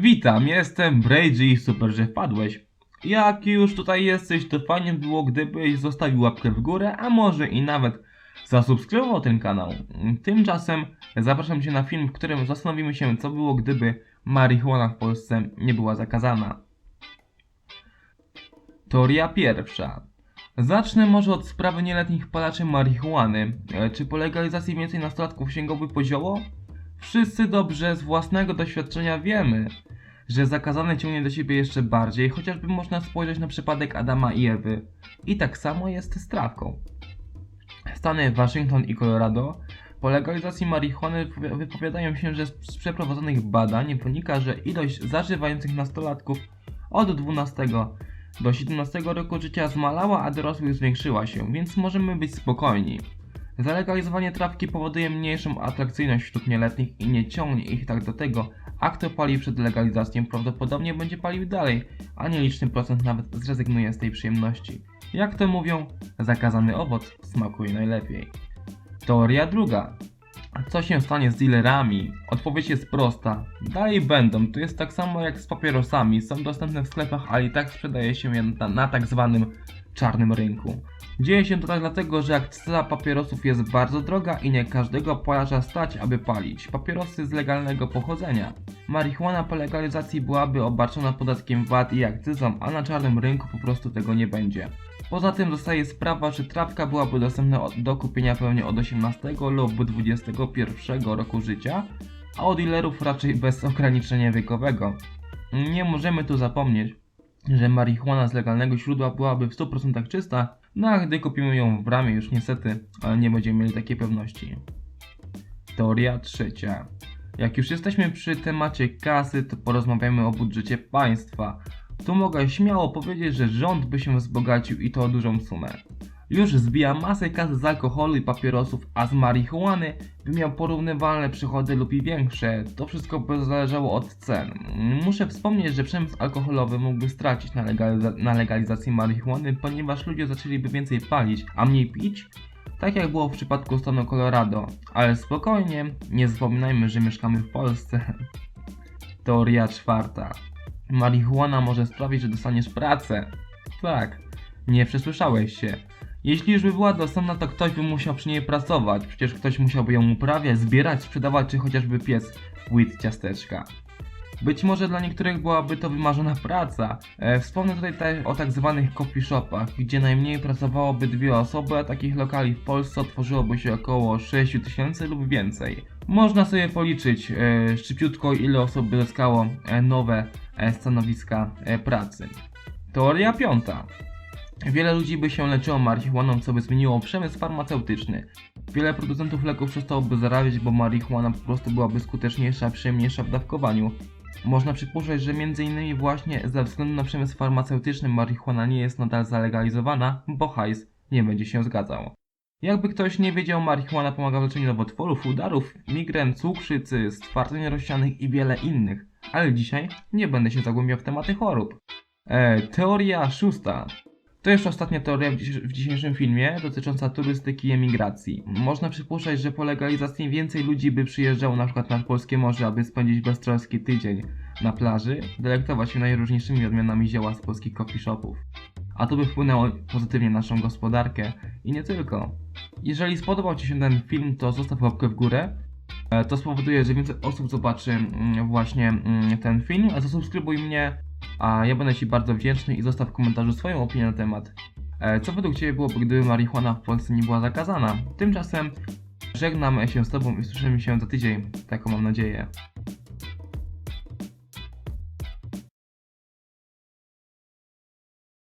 Witam, jestem Brady i super, że wpadłeś. Jak już tutaj jesteś, to fajnie by było, gdybyś zostawił łapkę w górę, a może i nawet zasubskrybował ten kanał. Tymczasem zapraszam Cię na film, w którym zastanowimy się, co było, gdyby marihuana w Polsce nie była zakazana. Teoria pierwsza. Zacznę może od sprawy nieletnich palaczy marihuany. E, Czy po legalizacji więcej nastolatków sięgałby po zioło? Wszyscy dobrze z własnego doświadczenia wiemy, że zakazane ciągnie do siebie jeszcze bardziej, chociażby można spojrzeć na przypadek Adama i Ewy. I tak samo jest z trawką. Stany Waszyngton i Colorado po legalizacji marihuany wypowi- wypowiadają się, że z przeprowadzonych badań wynika, że ilość zażywających nastolatków od 12 do 17 roku życia zmalała, a dorosłych zwiększyła się, więc możemy być spokojni. Zalegalizowanie trawki powoduje mniejszą atrakcyjność wśród nieletnich i nie ciągnie ich tak do tego, a kto pali przed legalizacją prawdopodobnie będzie palił dalej, a nieliczny procent nawet zrezygnuje z tej przyjemności. Jak to mówią, zakazany owoc smakuje najlepiej. Teoria druga. Co się stanie z dealerami? Odpowiedź jest prosta. Dalej będą. To jest tak samo jak z papierosami. Są dostępne w sklepach, ale i tak sprzedaje się je na, na tak zwanym czarnym rynku. Dzieje się to tak dlatego, że akcyza papierosów jest bardzo droga i nie każdego palarza stać, aby palić papierosy z legalnego pochodzenia. Marihuana po legalizacji byłaby obarczona podatkiem VAT i akcyzą, a na czarnym rynku po prostu tego nie będzie. Poza tym zostaje sprawa, czy trawka byłaby dostępna do kupienia pewnie od 18 lub 21 roku życia, a od dealerów raczej bez ograniczenia wiekowego. Nie możemy tu zapomnieć, że marihuana z legalnego źródła byłaby w 100% czysta, no a gdy kupimy ją w bramie już niestety, ale nie będziemy mieli takiej pewności. Teoria trzecia. Jak już jesteśmy przy temacie kasy, to porozmawiamy o budżecie państwa. Tu mogę śmiało powiedzieć, że rząd by się wzbogacił i to o dużą sumę. Już zbija masę kasy z alkoholu i papierosów, a z marihuany by miał porównywalne przychody lub i większe. To wszystko by zależało od cen. Muszę wspomnieć, że przemysł alkoholowy mógłby stracić na, legaliza- na legalizacji marihuany, ponieważ ludzie zaczęliby więcej palić, a mniej pić. Tak jak było w przypadku stanu Colorado. Ale spokojnie, nie zapominajmy, że mieszkamy w Polsce. Teoria czwarta. Marihuana może sprawić, że dostaniesz pracę. Tak, nie przesłyszałeś się. Jeśli już by była dostępna, to ktoś by musiał przy niej pracować. Przecież ktoś musiałby ją uprawiać, zbierać, sprzedawać, czy chociażby piec weed ciasteczka. Być może dla niektórych byłaby to wymarzona praca. E, wspomnę tutaj o tak zwanych coffee shopach, gdzie najmniej pracowałoby dwie osoby, a takich lokali w Polsce otworzyłoby się około 6 tysięcy lub więcej. Można sobie policzyć e, szybciutko ile osób by zyskało e, nowe e, stanowiska e, pracy. Teoria piąta. Wiele ludzi by się leczyło marihuaną, co by zmieniło przemysł farmaceutyczny. Wiele producentów leków przestałoby zarabiać, bo marihuana po prostu byłaby skuteczniejsza, przyjemniejsza w dawkowaniu. Można przypuszczać, że m.in. właśnie ze względu na przemysł farmaceutyczny marihuana nie jest nadal zalegalizowana, bo hajs nie będzie się zgadzał. Jakby ktoś nie wiedział, marihuana pomaga w leczeniu nowotworów, udarów, migren, cukrzycy, stwardnień rozsianych i wiele innych. Ale dzisiaj nie będę się zagłębiał w tematy chorób. E, teoria szósta. To już ostatnia teoria w, dzisiejszym filmie dotycząca turystyki i emigracji. Można przypuszczać, że po legalizacji więcej ludzi by przyjeżdżało na przykład nad polskie morze, aby spędzić beztroski tydzień na plaży, delektować się najróżniejszymi odmianami zioła z polskich coffee shopów. A to by wpłynęło pozytywnie na naszą gospodarkę i nie tylko. Jeżeli spodobał Ci się ten film, to zostaw łapkę w górę. E, To spowoduje, że więcej osób zobaczy mm, właśnie mm, ten film. A zasubskrybuj mnie, a ja będę Ci bardzo wdzięczny i zostaw w komentarzu swoją opinię na temat. E, Co według Ciebie byłoby, gdyby marihuana w Polsce nie była zakazana? Tymczasem żegnam się z Tobą i słyszymy się za tydzień. Taką mam nadzieję.